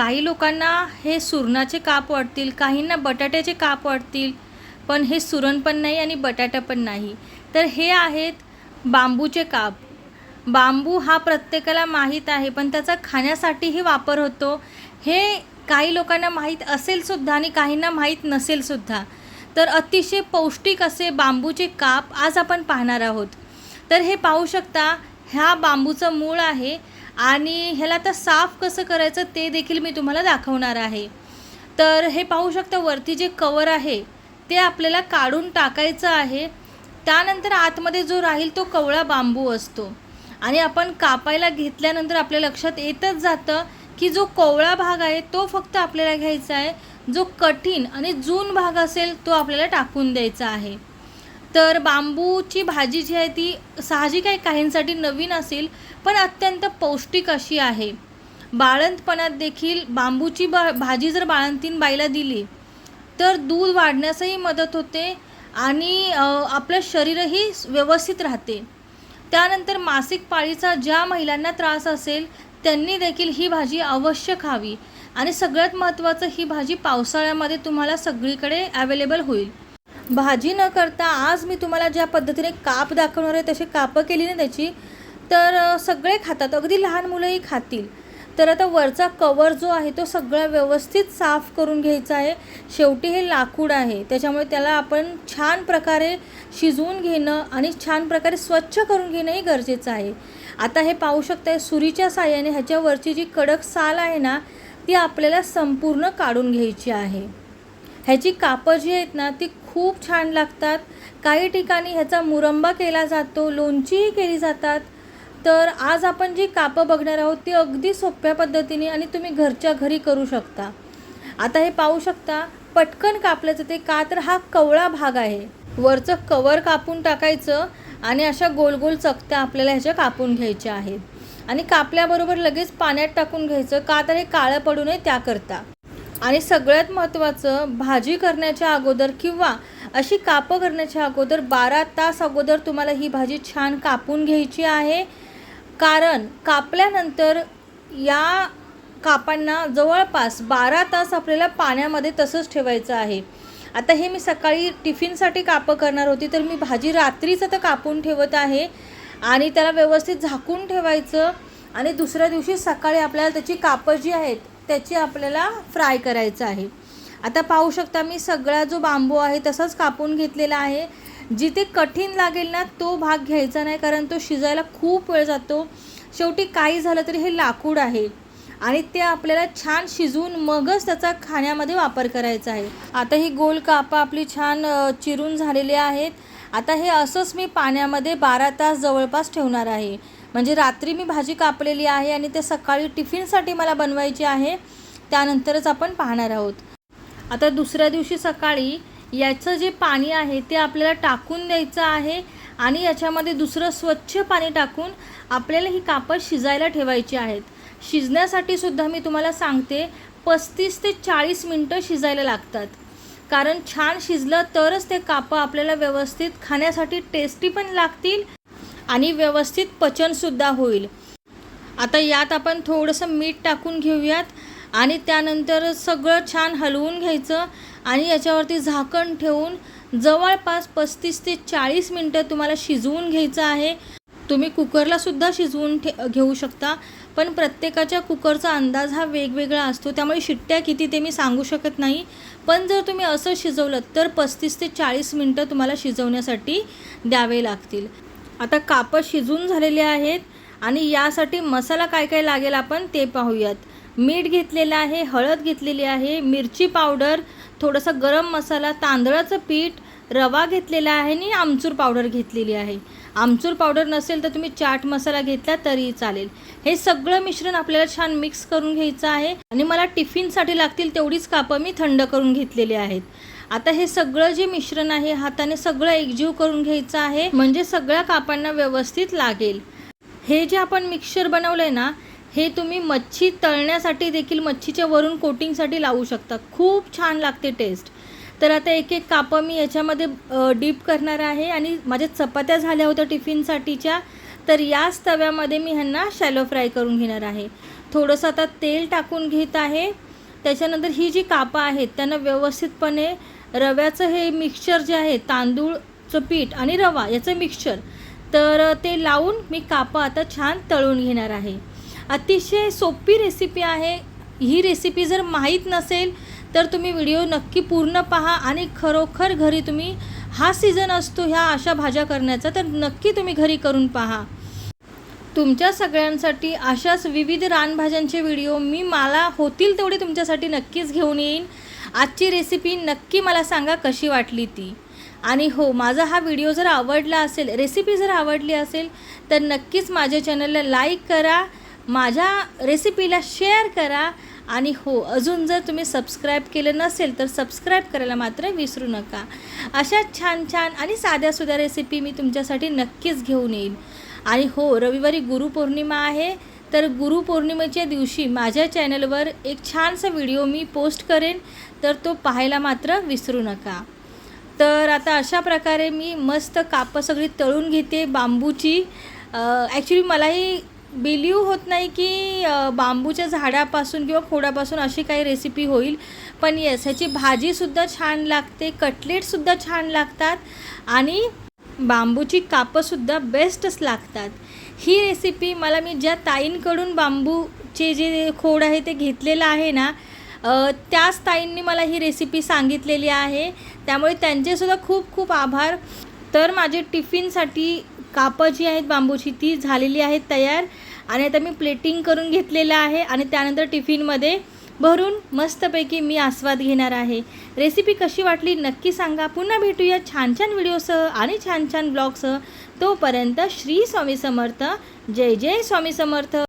काही लोकांना हे सुरणाचे काप वाटतील काहींना बटाट्याचे काप वाटतील पण हे सुरण पण नाही आणि बटाटा पण नाही. तर हे आहेत बांबूचे काप. बांबू हा प्रत्येकाला माहीत आहे पण त्याचा खाण्यासाठीही वापर होतो. हे काही लोकांना माहीत असेलसुद्धा आणि काहींना माहीत नसेलसुद्धा तर अतिशय पौष्टिक असे बांबूचे काप आज आपण पाहणार आहोत. तर हे पाहू शकता ह्या बांबूचं मूळ आहे आणि ह्याला आता साफ कसं करायचं ते देखील मी तुम्हाला दाखवणार आहे. तर हे पाहू शकता वरती जे कवर आहे ते आपल्याला काढून टाकायचं आहे. त्यानंतर आतमध्ये जो राहील तो कवळा बांबू असतो. आणि आपण कापायला घेतल्यानंतर आपल्या लक्षात येतच जातं की जो कोवळा भाग आहे तो फक्त आपल्याला घ्यायचा आहे. जो कठीण आणि जून भाग असेल तो आपल्याला टाकून द्यायचा आहे. तर बांबूची भाजी जी आहे ती साहजिक आहे काहींसाठी नवीन असेल पण अत्यंत पौष्टिक अशी आहे. बाळंतपणात देखील बांबूची बा भाजी जर बाळंतीन बाईला दिली तर दूध वाढण्यासही मदत होते आणि आपलं शरीरही व्यवस्थित राहते. त्यानंतर मासिक पाळीचा ज्या महिलांना त्रास असेल त्यांनी देखील ही भाजी अवश्य खावी आणि सगळ्यात महत्त्वाचं ही भाजी पावसाळ्यामध्ये तुम्हाला सगळीकडे अवेलेबल होईल. भाजी न करता आज मी तुम्हाला ज्या पद्धतीने काप दाखवणार आहे तशी कापं केली ना त्याची तर सगळे खातात. अगदी लहान मुलंही खातील. तर आता वरचा कवर जो आहे तो सगळा व्यवस्थित साफ करून घ्यायचा आहे. शेवटी हे लाकूड आहे. त्याच्यामुळे त्याला आपण छान प्रकारे शिजवून घेणं आणि छान प्रकारे स्वच्छ करून घेणंही गरजेचं आहे. आता हे पाहू शकताय सुरीच्या साह्याने ह्याच्यावरची जी कडक साल आहे ना ती आपल्याला संपूर्ण काढून घ्यायची आहे. ह्याची कापं जी आहेत ना ती खूप छान लागतात. काही ठिकाणी ह्याचा मुरंबा केला जातो लोणचीही केली जातात. तर आज आपण जी कापं बघणार आहोत ती अगदी सोप्या पद्धतीने आणि तुम्ही घरच्या घरी करू शकता. आता हे पाहू शकता पटकन कापलं जाते का तर हा कवळा भाग आहे. वरचं कवर कापून टाकायचं आणि अशा गोल गोल चकत्या आपल्याला ह्याच्या कापून घ्यायच्या आहेत. आणि कापल्याबरोबर लगेच पाण्यात टाकून घ्यायचं का तर हे काळं पडू नये त्याकरता. आणि सगळ्यात महत्त्वाचं भाजी करण्याच्या अगोदर किंवा अशी कापं करण्याच्या अगोदर बारा तास अगोदर तुम्हाला ही भाजी छान कापून घ्यायची आहे. कारण कापल्यानंतर या कापांना जवळपास बारा तास आपल्याला पाण्यामध्ये तसंच ठेवायचं आहे. आता हे मी सकाळी टिफिनसाठी कापं करणार होती तर मी भाजी रात्रीच आता कापून ठेवत आहे आणि त्याला व्यवस्थित झाकून ठेवायचं आणि दुसऱ्या दिवशी सकाळी आपल्याला त्याची कापं जी आहेत त्याची आपल्याला फ्राय करायचं आहे. आता पाहू शकता मी सगळा जो बांबू आहे तसाच कापून घेतलेला आहे. जिथे कठीण लागेल ना तो भाग घ्यायचा नाही कारण तो शिजायला खूप वेळ जातो. शेवटी काही झालं तरी हे लाकूड आहे. आणि ते आपल्याला छान शिजवून मगच त्याचा खाण्यामध्ये वापर करायचा आहे. आता ही गोल कापं आपली छान चिरून झालेली आहेत. आता हे असंच मी पाण्यामध्ये बारा तास जवळपास ठेवणार आहे. म्हणजे रात्री मी भाजी कापलेली आहे आणि ते सकाळी टिफिनसाठी मला बनवायची आहे त्यानंतरच आपण पाहणार आहोत. आता दुसऱ्या दिवशी सकाळी याचं जे पाणी आहे ते आपल्याला टाकून द्यायचं आहे आणि याच्यामध्ये दुसरं स्वच्छ पाणी टाकून आपल्याला ही कापं शिजायला ठेवायची आहेत. शिजण्यासाठी सुद्धा मी तुम्हाला सांगते पस्तीस ते चाळीस मिनटं शिजायला लागतात. कारण छान शिजलं तरच ते कापं आपल्याला व्यवस्थित खाण्यासाठी टेस्टी पण लागतील आणि व्यवस्थित पचनसुद्धा होईल. आता यात आपण थोडंसं मीठ टाकून घेऊयात आणि त्यानंतर सगळं छान हलवून घ्यायचं आणि याच्यावरती झाकण ठेवून जवळपास पस्तीस ते चाळीस मिनटं तुम्हाला शिजवून घ्यायचं आहे. तुम्ही कुकरलासुद्धा शिजवून ठे घेऊ शकता पण प्रत्येकाच्या कुकरचा अंदाज हा वेगवेगळा असतो त्यामुळे शिट्ट्या किती ते मी सांगू शकत नाही. पण जर तुम्ही असं शिजवलं तर पस्तीस ते चाळीस मिनटं तुम्हाला शिजवण्यासाठी द्यावे लागतील. आता कापं शिजून झालेले आहेत आणि यासाठी मसाला काय काय लागेल आपण ते पाहूयात. मीठ घेतलेलं आहे हळद घेतलेली आहे मिरची पावडर थोडासा गरम मसाला तांदळाचं पीठ रवा घेतलेला आहे आणि आमचूर पावडर घेतलेली आहे. आमचूर पावडर नसेल तर तुम्ही चाट मसाला घेतला तरीही चालेल. हे सगळं मिश्रण आपल्याला छान मिक्स करून घ्यायचं आहे आणि मला टिफिनसाठी लागतील तेवढीच कापं मी थंड करून घेतलेली आहेत. आता हे सगळं जे मिश्रण आहे हाताने सगळं एकजीव करून घ्यायचं आहे म्हणजे सगळ्या कापांना व्यवस्थित लागेल. हे जे आपण मिक्सचर बनवलं आहे ना हे तुम्ही मच्छी तळण्यासाठी देखील मच्छीच्या वरून कोटिंगसाठी लावू शकता. खूप छान लागते टेस्ट तर आता एक एक कापं मी याच्यामध्ये डीप करणार आहे आणि माझ्या चपात्या झाल्या होत्या टिफिनसाठीच्या तर याच तव्यामध्ये मी ह्यांना शॅलो फ्राय करून घेणार आहे. थोडंसं आता तेल टाकून घेत आहे. त्याच्यानंतर ही जी कापं आहेत त्यांना व्यवस्थितपणे रव्याचं हे मिक्सचर जे आहे तांदूळचं पीठ आणि रवा याचं मिक्सचर तर ते लावून मी कापं आता छान तळून घेणार आहे. अतिशय सोपी रेसिपी आहे. ही रेसिपी जर माहीत नसेल तर तुम्ही व्हिडिओ नक्की पूर्ण पहा आणि खरोखर घरी तुम्ही हा सीझन असतो ह्या अशा भाज्या करण्याचा तर नक्की तुम्ही घरी करून पहा. तुमच्या सगळ्यांसाठी अशाच विविध रानभाज्यांचे व्हिडिओ मी मला होतील तेवढे तुमच्यासाठी नक्कीच घेऊन येईन. आजची रेसिपी नक्की मला सांगा कशी वाटली ती. आणि हो माझा हा व्हिडिओ जर आवडला असेल रेसिपी जर आवडली असेल तर नक्कीच माझ्या चॅनलला लाईक करा माझ्या रेसिपीला शेअर करा. आणि हो अजून जर तुम्ही सबस्क्राईब केलं नसेल तर सबस्क्राईब करायला मात्र विसरू नका. अशा छान छान आणि साध्यासुध्या रेसिपी मी तुमच्यासाठी नक्कीच घेऊन येईन. आणि हो रविवारी गुरुपौर्णिमा आहे तर गुरुपौर्णिमेच्या दिवशी माझ्या चॅनलवर एक छानसा व्हिडिओ मी पोस्ट करेन तर तो पाहायला मात्र विसरू नका. तर आता अशा प्रकारे मी मस्त कापं सगळी तळून घेते बांबूची. ॲक्च्युली मलाही बिलीव होत नाही की बांबूच्या झाडापासून किंवा खोडापासून अशी काही रेसिपी होईल. पण येस ह्याची भाजीसुद्धा छान लागते कटलेटसुद्धा छान लागतात आणि बांबूची कापंसुद्धा बेस्टच लागतात. ही रेसिपी मला मी ज्या ताईंकडून बांबूचे जे खोड आहे ते घेतलेलं आहे ना त्याच ताईंनी मला ही रेसिपी सांगितलेली आहे. त्यामुळे त्यांचेसुद्धा खूप खूप आभार. तर माझे टिफिनसाठी कापं जी आहेत बांबूची ती झालेली आहेत तयार. आणि आता मी प्लेटिंग करून घेतलेलं आहे आणि त्यानंतर टिफिनमध्ये भरून मस्तपैकी मी आस्वाद घेणार आहे. रेसिपी कशी वाटली नक्की सांगा. पुन्हा भेटूया छान छान व्हिडिओसह आणि छान छान ब्लॉगसह. तोपर्यंत श्री स्वामी समर्थ. जय जय स्वामी समर्थ.